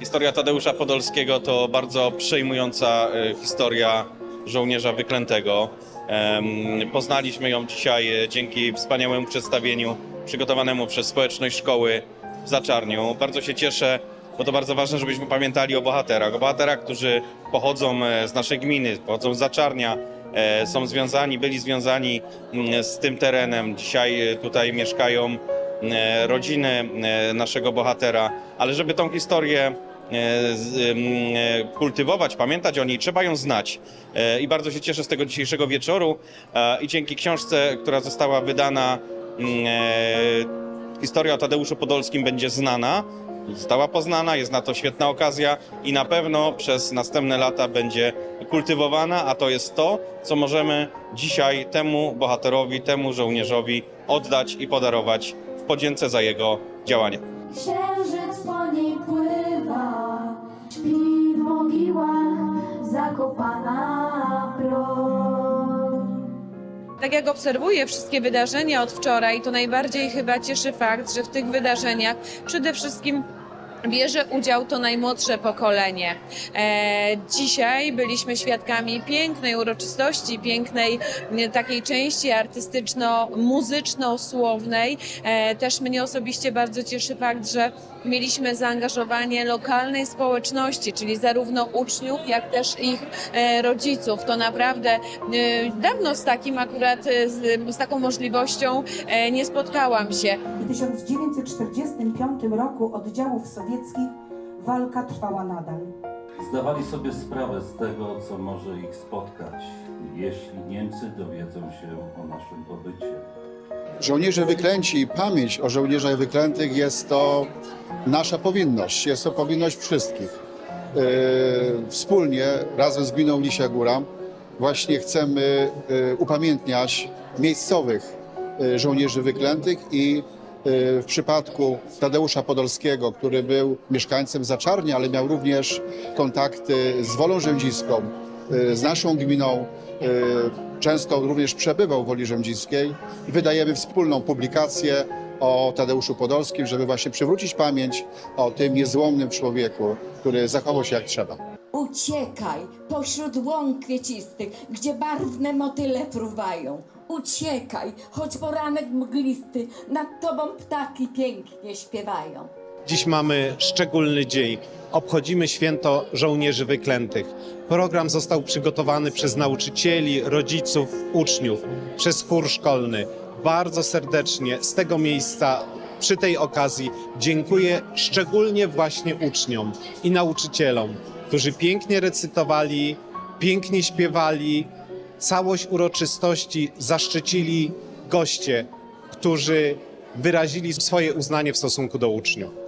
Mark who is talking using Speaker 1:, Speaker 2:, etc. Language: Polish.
Speaker 1: Historia Tadeusza Podolskiego to bardzo przejmująca e, historia żołnierza wyklętego. Poznaliśmy ją dzisiaj e, dzięki wspaniałemu przedstawieniu przygotowanemu przez społeczność szkoły w Zaczarniu. Bardzo się cieszę, bo to bardzo ważne, żebyśmy pamiętali o bohaterach. O bohaterach, którzy pochodzą e, z naszej gminy, pochodzą z Zaczarnia, są związani, byli związani mm, z tym terenem. Dzisiaj tutaj mieszkają rodziny e, naszego bohatera, ale żeby tą historię e, e, kultywować, pamiętać o niej, trzeba ją znać. E, I bardzo się cieszę z tego dzisiejszego wieczoru e, i dzięki książce, która została wydana, e, historia o Tadeuszu Podolskim będzie znana, została poznana, jest na to świetna okazja i na pewno przez następne lata będzie kultywowana, a to jest to, co możemy dzisiaj temu bohaterowi, temu żołnierzowi oddać i podarować podzięce za jego działania.
Speaker 2: Księżyc po niej pływa, śpi w mogiłach zakopana broń.
Speaker 3: Tak jak obserwuję wszystkie wydarzenia od wczoraj, to najbardziej chyba cieszy fakt, że w tych wydarzeniach przede wszystkim bierze udział to najmłodsze pokolenie. E, dzisiaj byliśmy świadkami pięknej uroczystości, pięknej m, takiej części artystyczno-muzyczno-słownej. E, też mnie osobiście bardzo cieszy fakt, że mieliśmy zaangażowanie lokalnej społeczności, czyli zarówno uczniów, jak też ich e, rodziców. To naprawdę e, dawno z takim akurat, e, z, z taką możliwością e, nie spotkałam się.
Speaker 4: W 1945 roku oddziałów walka trwała nadal.
Speaker 5: Zdawali sobie sprawę z tego, co może ich spotkać, jeśli Niemcy dowiedzą się o naszym pobycie.
Speaker 6: Żołnierze wyklęci i pamięć o żołnierzach wyklętych jest to nasza powinność, jest to powinność wszystkich. Yy, Wspólnie, razem z gminą Lisia Góra, właśnie chcemy yy, upamiętniać miejscowych yy, żołnierzy wyklętych i w przypadku Tadeusza Podolskiego, który był mieszkańcem Zaczarnia, ale miał również kontakty z Wolą Rzędziską, yy, z naszą gminą, yy, często również przebywał w Woli Rzędziskiej wydajemy wspólną publikację o Tadeuszu Podolskim, żeby właśnie przywrócić pamięć o tym niezłomnym człowieku, który zachował się jak trzeba.
Speaker 7: Uciekaj pośród łąk kwiecistych, gdzie barwne motyle fruwają. Uciekaj, choć poranek mglisty, nad tobą ptaki pięknie śpiewają.
Speaker 8: Dziś mamy szczególny dzień. Obchodzimy święto żołnierzy wyklętych. Program został przygotowany przez nauczycieli, rodziców, uczniów, przez chór szkolny. Bardzo serdecznie z tego miejsca przy tej okazji dziękuję szczególnie właśnie uczniom i nauczycielom, którzy pięknie recytowali, pięknie śpiewali. Całość uroczystości zaszczycili goście, którzy wyrazili swoje uznanie w stosunku do uczniów.